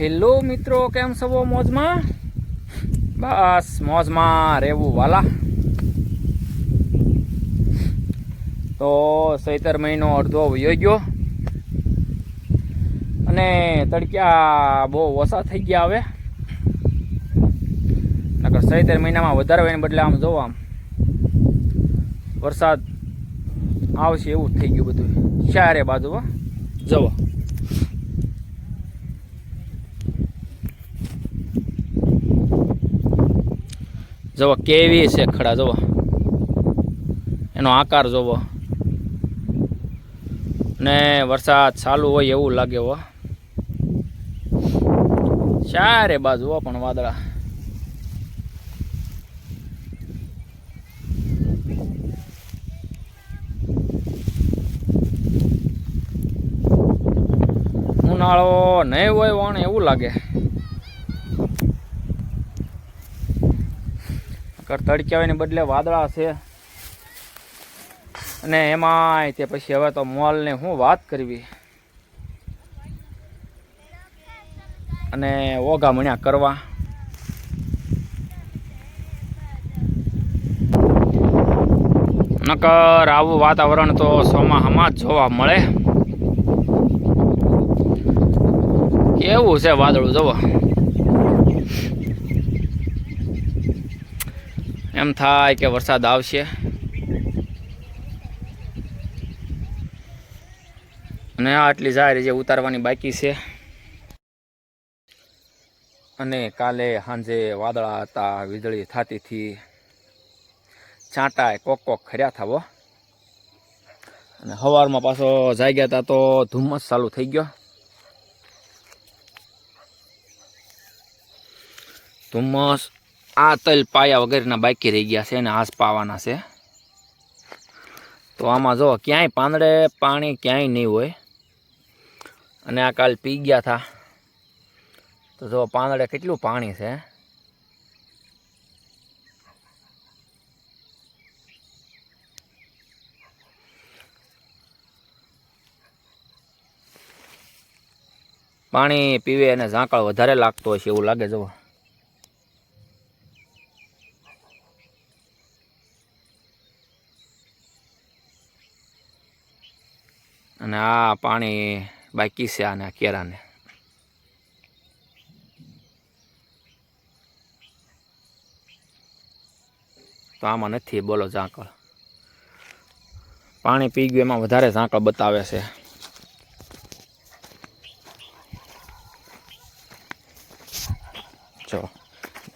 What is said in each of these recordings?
Hello મિત્રો, કેમ છો મોજમાં? બસ મોજમાં રહેવું, વાલા. તો સૈતર મહિનો અડધો વયો ગયો. અને તડક્યા બહુ ઓછા થઈ ગયા હવે. નકર સૈતર મહિનામાં વધારે હોય બદલે આમ જોવો આમ. વરસાદ આવશે એવું થઈ ગયું બધું. ચારે બાજુ જવો. જવો, કેવી છે ખડા, જવો. એનો આકાર જોવો. ને વરસાદ ચાલુ હોય એવું લાગે હો. ચારે બાજુ પણ વાદળા. ઉનાળો નહીં હોય વણ એવું લાગે. કર તડક્યાને બદલે વાદળા છે. અને એમાંય તે પછી હવે તો મોલને હું વાત કરવી? અને ઓઘા મણ્યા કરવા? નકર આવું વાતાવરણ તો ચોમાહામાં જ જોવા મળે. કેવું છે વાદળું જોવો એમ થાય કે વરસાદ આવશે. અને આટલી જાહેર જે ઉતારવાની બાકી છે. અને કાલે સાંજે વાદળા હતા, વીજળી થતી હતી. છાંટાએ કોક કોક ખર્યા થાવો અને સવારમાં પાછો જાગ્યા હતા તો ધુમ્મસ ચાલુ થઈ ગયો. ધુમ્મસ આ તલ પાયા વગરના બાકી રહી ગયા છે અને આસ પાવાના છે. તો આમાં જો ક્યાંય પાંદડે પાણી ક્યાંય નહીં હોય. અને આ કાલ પી ગયા હતા તો જો પાંદડે કેટલું પાણી છે. પાણી પીવે અને ઝાંકળ વધારે લાગતો હોય છે એવું લાગે જવો. અને આ પાણી બાકી છે આ કેરાને. તો આમાં નથી બોલો ઝાંકળ. પાણી પી ગયું, એમાં વધારે ઝાંકળ બતાવે છે. જો,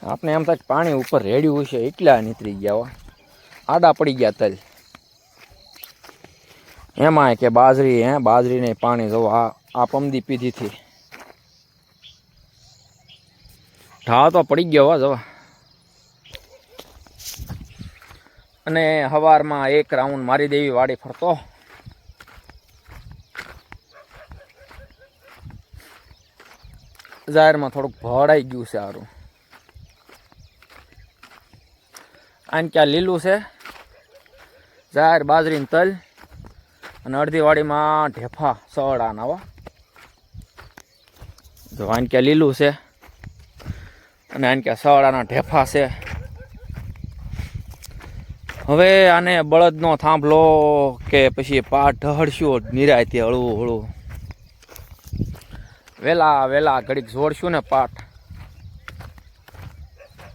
આપણે એમ થાય પાણી ઉપર રેડ્યું છે એટલા નીતરી ગયા આડા પડી ગયા તલ. એમાંય કે બાજરી, હે? બાજરીને પાણી જવું આ આ પમદી પીધીથી ઢા તો પડી ગયો હો, જો. અને હવારમાં એક રાઉન્ડ મારી દેવી વાડી ફરતો. જાહેરમાં થોડુંક ભળાઈ ગયું છે સારું આમ ક્યાં લીલું છે? જાહેર બાજરીનું તલ. અને અડધી વાડીમાં ઢેફા સવડાના નવા જો આન ક્યાં લીલું છે અને આન ક્યાં સવડાના ઢેફા છે. હવે આને બળદનો થાંભલો કે પછી પાટ ઢહડશું નિરાયથી હળવું હળવું. વેલા વેલા ઘડીક જોડશું ને પાટ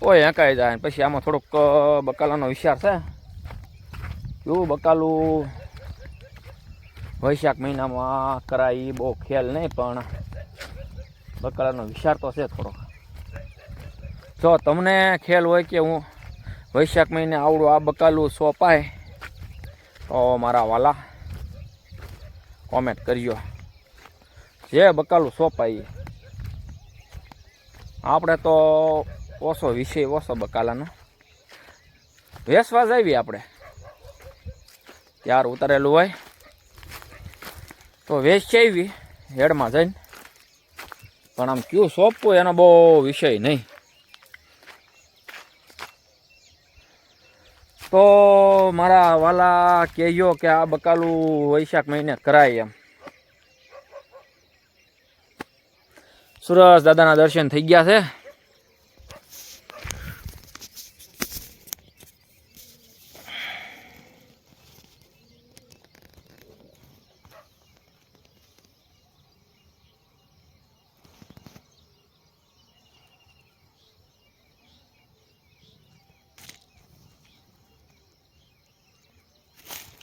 ઓય, હેંકાઈ જાય પછી આમાં થોડુંક બકાલાનો વિચાર છે. કેવું બકાલું? વૈશાખ મહિનામાં કરાય એ બહુ ખ્યાલ નહીં, પણ બકાલાનો વિચાર તો છે થોડોક જો, તમને ખ્યાલ હોય કે હું વૈશાખ મહિને આવડું આ બકાલું સોંપાય, તો મારા વાલા કોમેન્ટ કરજો. જે બકાલું સોંપાય. આપણે તો ઓછો વિષય, ઓછો બકાલાનો. વેસવા આવી આપણે. ત્યાર ઉતારેલું હોય. તો વેચ આવી હેડમાં જઈને. પણ આમ કયું સોંપવું એનો બહુ વિષય નહીં. તો મારા વાલા કહેજો કે આ બકાલું વૈશાખ મહિને કરાય એમ. સુરસ દાદાના દર્શન થઈ ગયા છે.